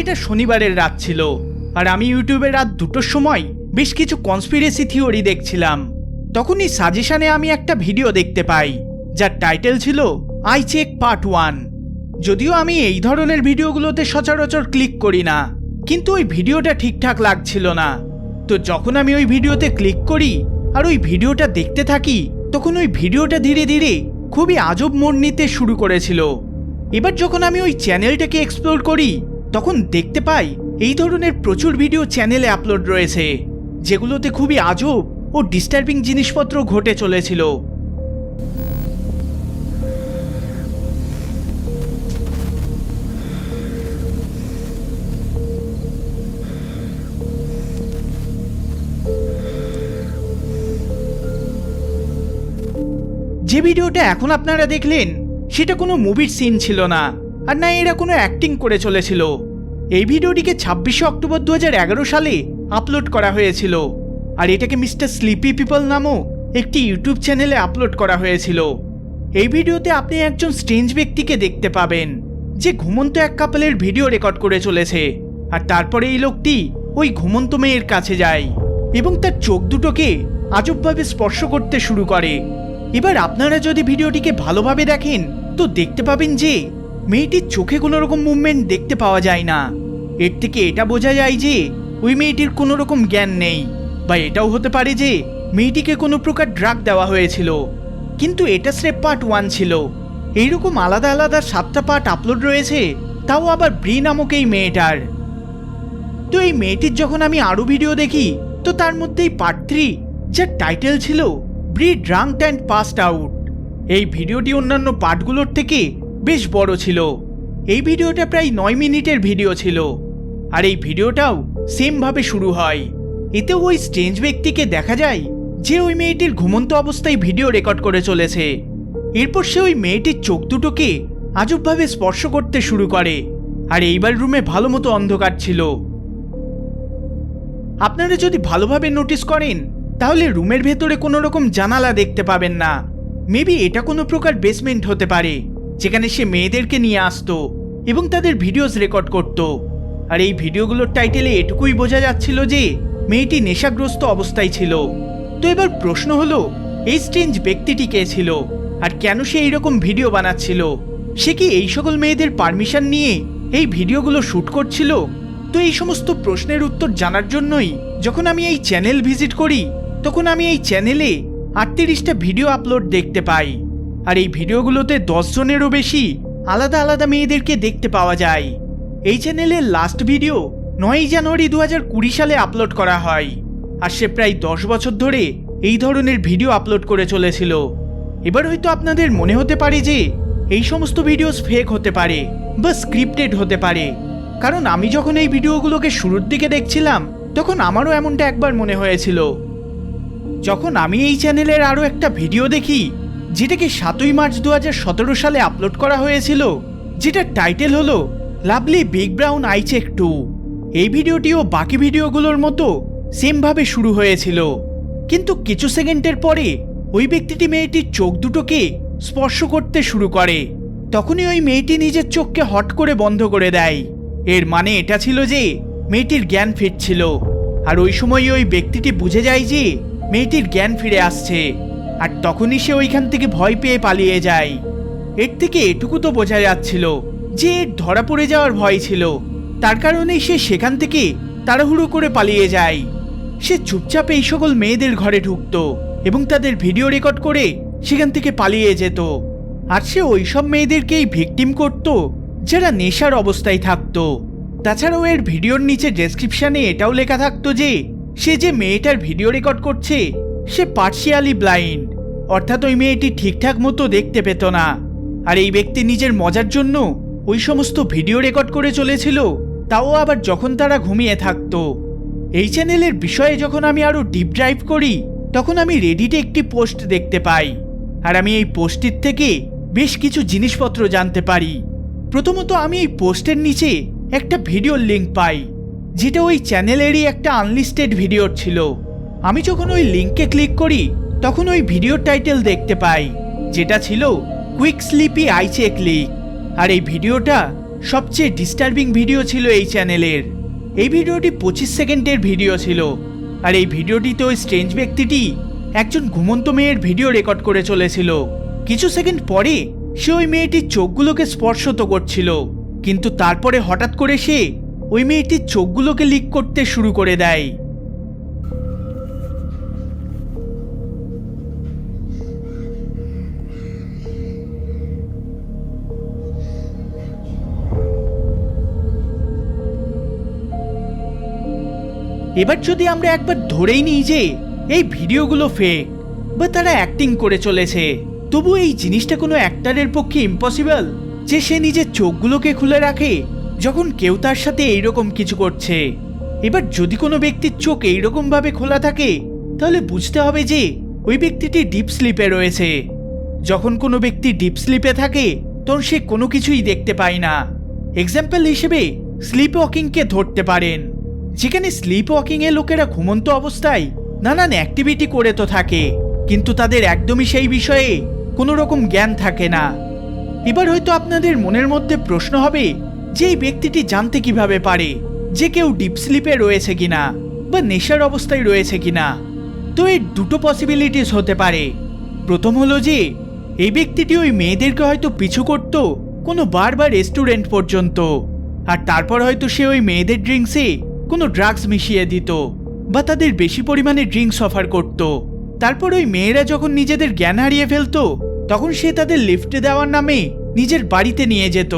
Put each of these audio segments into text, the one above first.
এটা শনিবারের রাত ছিল। আর আমি ইউটিউবে রাত দুটোর সময় বেশ কিছু কনস্পিরেসি থিওরি দেখছিলাম। তখনই সাজেশনে আমি একটা ভিডিও দেখতে পাই, যার টাইটেল ছিল আই চেক পার্ট ওয়ান যদিও আমি এই ধরনের ভিডিওগুলোতে সচরাচর ক্লিক করি না, কিন্তু ওই ভিডিওটা ঠিকঠাক লাগছিল না। তো যখন আমি ওই ভিডিওতে ক্লিক করি আর ওই ভিডিওটা দেখতে থাকি, তখন ওই ভিডিওটা ধীরে ধীরে খুবই আজব মোড় নিতে শুরু করেছিল। এবার যখন আমি ওই চ্যানেলটাকে এক্সপ্লোর করি তখন দেখতে পাই এই ধরনের প্রচুর ভিডিও চ্যানেলে আপলোড রয়েছে, যেগুলোতে খুবই আজব ও ডিস্টার্বিং জিনিসপত্র ঘটে চলেছিল। যে ভিডিওটা এখন আপনারা দেখলেন, সেটা কোনো মুভির সিন ছিল না। আর না, এরা কোনো অ্যাক্টিং করে চলেছিল। এই ভিডিওটিকে ছাব্বিশে অক্টোবর দু হাজার এগারো সালে আপলোড করা হয়েছিল। আর এটাকে মিস্টার স্লিপি পিপল নামও একটি ইউটিউব চ্যানেলে আপলোড করা হয়েছিল। এই ভিডিওতে আপনি একজন স্ট্রেঞ্জ ব্যক্তিকে দেখতে পাবেন, যে ঘুমন্ত এক কাপলের ভিডিও রেকর্ড করে চলেছে। আর তারপরে এই লোকটি ওই ঘুমন্ত মেয়ের কাছে যায় এবং তার চোখ দুটোকে আজবভাবে স্পর্শ করতে শুরু করে। এবার আপনারা যদি ভিডিওটিকে ভালোভাবে দেখেন, তো দেখতে পাবেন যে মেয়েটির চোখে কোনো রকম মুভমেন্ট দেখতে পাওয়া যায় না। এর থেকে এটা বোঝা যায় যে, ওই মেয়েটির কোনো রকম জ্ঞান নেই। বা এটাও হতে পারে যে, মেয়েটিকে কোনো প্রকার ড্রাগ দেওয়া হয়েছিল। কিন্তু এটা স্রেফ পার্ট ওয়ান ছিল। এইরকম আলাদা আলাদা সাতটা পার্ট আপলোড রয়েছে, তাও আবার ব্রি নামক এই মেয়েটার। তো এই মেয়েটির যখন আমি আরও ভিডিও দেখি, তো তার মধ্যেই পার্ট থ্রি যার টাইটেল ছিল Bree drunk and passed out এই ভিডিওটি অন্যান্য পার্টগুলোর থেকে বেশ বড় ছিল। এই ভিডিওটা প্রায় নয় মিনিটের ভিডিও ছিল। আর এই ভিডিওটাও সেমভাবে শুরু হয়। এতেও ওই স্ট্রেঞ্জ ব্যক্তিকে দেখা যায় যে ওই মেয়েটির ঘুমন্ত অবস্থায় ভিডিও রেকর্ড করে চলেছে। এরপর সে ওই মেয়েটির চোখ দুটোকে আজবভাবে স্পর্শ করতে শুরু করে। আর এইবার রুমে ভালো মতো অন্ধকার ছিল। আপনারা যদি ভালোভাবে নোটিস করেন, তাহলে রুমের ভেতরে কোনো রকম জানালা দেখতে পাবেন না। মেবি এটা কোনো প্রকার বেসমেন্ট হতে পারে। যেখানে সে মেয়েদেরকে নিয়ে আসতো এবং তাদের ভিডিওস রেকর্ড করত। আর এই ভিডিওগুলোর টাইটেলে এটুকুই বোঝা যাচ্ছিল যে মেয়েটি নেশাগ্রস্ত অবস্থায় ছিল। তো এবার প্রশ্ন হলো, এই স্ট্রেঞ্জ ব্যক্তিটি কে ছিল? আর কেন সে এইরকম ভিডিও বানাচ্ছিল? সে কি এই সকল মেয়েদের পারমিশন নিয়ে এই ভিডিওগুলো শ্যুট করছিল? তো এই সমস্ত প্রশ্নের উত্তর জানার জন্যই যখন আমি এই চ্যানেল ভিজিট করি, তখন আমি এই চ্যানেলে আটত্রিশটা ভিডিও আপলোড দেখতে পাই। আর এই ভিডিওগুলোতে দশ জনেরও বেশি আলাদা আলাদা মেয়েদেরকে দেখতে পাওয়া যায়। এই চ্যানেলের লাস্ট ভিডিও নয়ই জানুয়ারি দু হাজার কুড়ি সালে আপলোড করা হয়। আর সে প্রায় দশ বছর ধরে এই ধরনের ভিডিও আপলোড করে চলেছিল। এবার হয়তো আপনাদের মনে হতে পারে যে এই সমস্ত ভিডিওস ফেক হতে পারে বা স্ক্রিপ্টেড হতে পারে। কারণ আমি যখন এই ভিডিওগুলোকে শুরুর দিকে দেখছিলাম, তখন আমারও এমনটা একবার মনে হয়েছিল। যখন আমি এই চ্যানেলের আরও একটা ভিডিও দেখি যেটাকে সাতই মার্চ দু সালে আপলোড করা হয়েছিল? যেটার টাইটেল হলো, lovely big brown eye check two এই ভিডিওটিও বাকি ভিডিওগুলোর মতো সেমভাবে শুরু হয়েছিল। কিন্তু কিছু সেকেন্ডের পরে ওই ব্যক্তিটি মেয়েটির চোখ দুটোকে স্পর্শ করতে শুরু করে। তখনই ওই মেয়েটি নিজের চোখকে হট করে বন্ধ করে দেয়। এর মানে এটা ছিল যে, মেয়েটির জ্ঞান ফিরছিল। আর ওই সময়ই ওই ব্যক্তিটি বুঝে যায় যে, মেয়েটির জ্ঞান ফিরে আসছে। আর তখনই সে ওইখান থেকে ভয় পেয়ে পালিয়ে যায়। এর থেকে এটুকু তো বোঝা যাচ্ছিল যে এর ধরা পড়ে যাওয়ার ভয় ছিল। তার কারণেই সে সেখান থেকে তাড়াহুড়ো করে পালিয়ে যায়। সে চুপচাপ এই সকল মেয়েদের ঘরে ঢুকতো এবং তাদের ভিডিও রেকর্ড করে সেখান থেকে পালিয়ে যেত। আর সে ওইসব মেয়েদেরকেই ভিকটিম করত, যারা নেশার অবস্থায় থাকতো। তাছাড়াও এর ভিডিওর নিচে ডেসক্রিপশনে এটাও লেখা থাকতো যে, সে যে মেয়েটার ভিডিও রেকর্ড করছে, সে পার্শিয়ালি ব্লাইন্ড। অর্থাৎ ওই মেয়েটি ঠিকঠাক মতো দেখতে পেত না। আর এই ব্যক্তি নিজের মজার জন্য ওই সমস্ত ভিডিও রেকর্ড করে চলেছিল, তাও আবার যখন তারা ঘুমিয়ে থাকতো। এই চ্যানেলের বিষয়ে যখন আমি আরও ডিপ ড্রাইভ করি, তখন আমি রেডিটে একটি পোস্ট দেখতে পাই। আর আমি এই পোস্টটির থেকে বেশ কিছু জিনিসপত্র জানতে পারি। প্রথমত আমি এই পোস্টের নিচে একটা ভিডিওর লিঙ্ক পাই, যেটা ওই চ্যানেলেরই একটা আনলিস্টেড ভিডিওর ছিল। আমি যখন ওই লিঙ্কে ক্লিক করি তখন ওই ভিডিওর টাইটেল দেখতে পাই, যেটা ছিল quick sleepy eye check leak. আর এই ভিডিওটা সবচেয়ে ডিস্টার্বিং ভিডিও ছিল এই চ্যানেলের। এই ভিডিওটি পঁচিশ সেকেন্ডের ভিডিও ছিল। আর এই ভিডিওটিতে ওই স্ট্রেঞ্জ ব্যক্তিটি একজন ঘুমন্ত মেয়ের ভিডিও রেকর্ড করে চলেছিল। কিছু সেকেন্ড পরে সে ওই মেয়েটির চোখগুলোকে স্পর্শ তো করছিল। কিন্তু তারপরে হঠাৎ করে সে ওই মেয়েটির চোখগুলোকে লিক করতে শুরু করে দেয়। এবার যদি আমরা একবার ধরেই নিই যে এই ভিডিওগুলো ফেক বা তারা অ্যাক্টিং করে চলেছে, তবু এই জিনিসটা কোনো অ্যাক্টারের পক্ষে ইম্পসিবল যে সে নিজের চোখগুলোকে খুলে রাখে, যখন কেউ তার সাথে এইরকম কিছু করছে। এবার যদি কোনো ব্যক্তির চোখ এইরকমভাবে খোলা থাকে, তাহলে বুঝতে হবে যে ওই ব্যক্তিটি ডিপ স্লিপে রয়েছে। যখন কোনো ব্যক্তি ডিপ স্লিপে থাকে, তখন সে কোনো কিছুই দেখতে পায় না। এক্সাম্পল হিসেবে স্লিপ ওয়াকিংকে ধরতে পারেন। যেখানে স্লিপ ওয়াকিং এ লোকেরা ঘুমন্ত অবস্থায় নানান অ্যাক্টিভিটি করে তো থাকে, কিন্তু তাদের একদমই সেই বিষয়ে কোনো রকম জ্ঞান থাকে না। এবার হয়তো আপনাদের মনের মধ্যে প্রশ্ন হবে, যে এই ব্যক্তিটি জানতে কীভাবে পারে? যে কেউ ডিপ স্লিপে রয়েছে কিনা বা নেশার অবস্থায় রয়েছে কিনা? তো এর দুটো পসিবিলিটিস হতে পারে। প্রথম হলো যে, এই ব্যক্তিটি ওই মেয়েদেরকে হয়তো পিছু করত কোনো বার বা রেস্টুরেন্ট পর্যন্ত, আর তারপর হয়তো সে ওই মেয়েদের ড্রিঙ্কসে কোনো ড্রাগস মিশিয়ে দিত বা তাদের বেশি পরিমাণে ড্রিঙ্কস অফার করত। তারপর ওই মেয়েরা যখন নিজেদের জ্ঞান হারিয়ে ফেলতো, তখন সে তাদের লিফটে দেওয়ার নামে নিজের বাড়িতে নিয়ে যেত।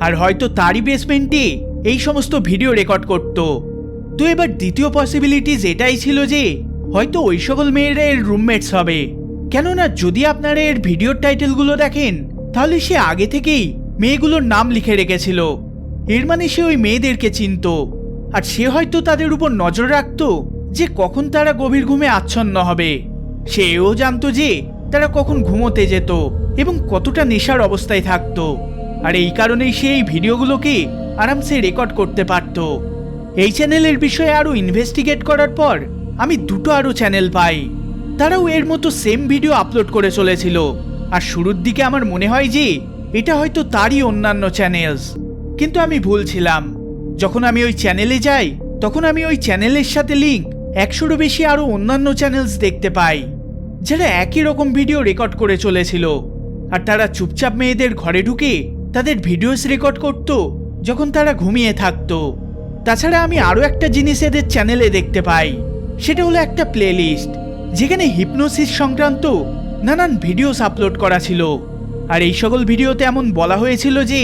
আর হয়তো তারই বেসমেন্টে এই সমস্ত ভিডিও রেকর্ড করত। তো এবার দ্বিতীয় পসিবিলিটিস এটাই ছিল যে, হয়তো ওই সকল মেয়েরা এর রুমমেটস হবে। কেননা যদি আপনারা এর ভিডিওর টাইটেলগুলো দেখেন, তাহলে সে আগে থেকেই মেয়েগুলোর নাম লিখে রেখেছিল। এর মানে সে ওই মেয়েদেরকে চিনত। আর সে হয়তো তাদের উপর নজর রাখত যে কখন তারা গভীর ঘুমে আচ্ছন্ন হবে। সে এও জানতো যে তারা কখন ঘুমোতে যেত এবং কতটা নেশার অবস্থায় থাকতো। আর এই কারণেই সে এই ভিডিওগুলোকে আরামসে রেকর্ড করতে পারত। এই চ্যানেলের বিষয়ে আরও ইনভেস্টিগেট করার পর আমি দুটো আরও চ্যানেল পাই। তারাও এর মতো সেম ভিডিও আপলোড করে চলেছিল। আর শুরুর দিকে আমার মনে হয় যে এটা হয়তো তারই অন্যান্য চ্যানেলস। কিন্তু আমি ভুল ছিলাম। যখন আমি ওই চ্যানেলে যাই, তখন আমি ওই চ্যানেলের সাথে লিঙ্ক একশোরও বেশি আরও অন্যান্য চ্যানেলস দেখতে পাই, যারা একই রকম ভিডিও রেকর্ড করে চলেছিল। আর তারা চুপচাপ মেয়েদের ঘরে ঢুকে তাদের ভিডিওস রেকর্ড করত যখন তারা ঘুমিয়ে থাকত। তাছাড়া আমি আরও একটা জিনিস এদের চ্যানেলে দেখতে পাই, সেটা হলো একটা প্লেলিস্ট যেখানে হিপনোসিস সংক্রান্ত নানান ভিডিওস আপলোড করা ছিল। আর এই সকল ভিডিওতে এমন বলা হয়েছিল যে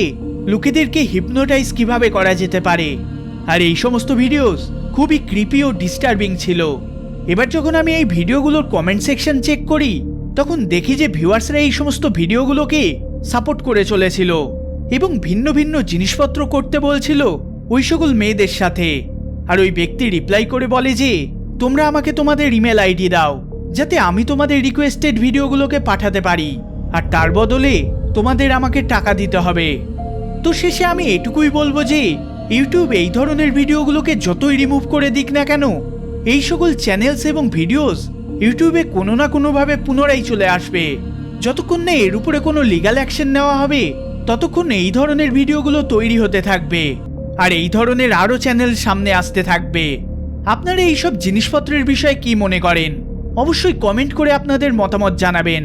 লোকেদেরকে হিপনোটাইজ কীভাবে করা যেতে পারে? আর এই সমস্ত ভিডিওস খুবই ক্রিপি ও ডিস্টার্বিং ছিল। এবার যখন আমি এই ভিডিওগুলোর কমেন্ট সেকশন চেক করি, তখন দেখি যে ভিউয়ার্সরা এই সমস্ত ভিডিওগুলোকে সাপোর্ট করে চলেছিল এবং ভিন্ন ভিন্ন জিনিসপত্র করতে বলছিল ওই সকল মেয়েদের সাথে। আর ওই ব্যক্তি রিপ্লাই করে বলে যে, তোমরা আমাকে তোমাদের ইমেল আইডি দাও, যাতে আমি তোমাদের রিকোয়েস্টেড ভিডিওগুলোকে পাঠাতে পারি। আর তার বদলে তোমাদের আমাকে টাকা দিতে হবে। তো শেষে আমি এটুকুই বলব যে ইউটিউব এই ধরনের ভিডিওগুলোকে যতই রিমুভ করে দিক না কেন, এই সকল চ্যানেলস এবং ভিডিওস ইউটিউবে কোনো না কোনোভাবে পুনরায় চলে আসবে। যতক্ষণ না এর উপরে কোনো লিগাল অ্যাকশন নেওয়া হবে, ততক্ষণ এই ধরনের ভিডিওগুলো তৈরি হতে থাকবে। আর এই ধরনের আরও চ্যানেল সামনে আসতে থাকবে। আপনারা এইসব জিনিসপত্রের বিষয়ে কি মনে করেন? অবশ্যই কমেন্ট করে আপনাদের মতামত জানাবেন।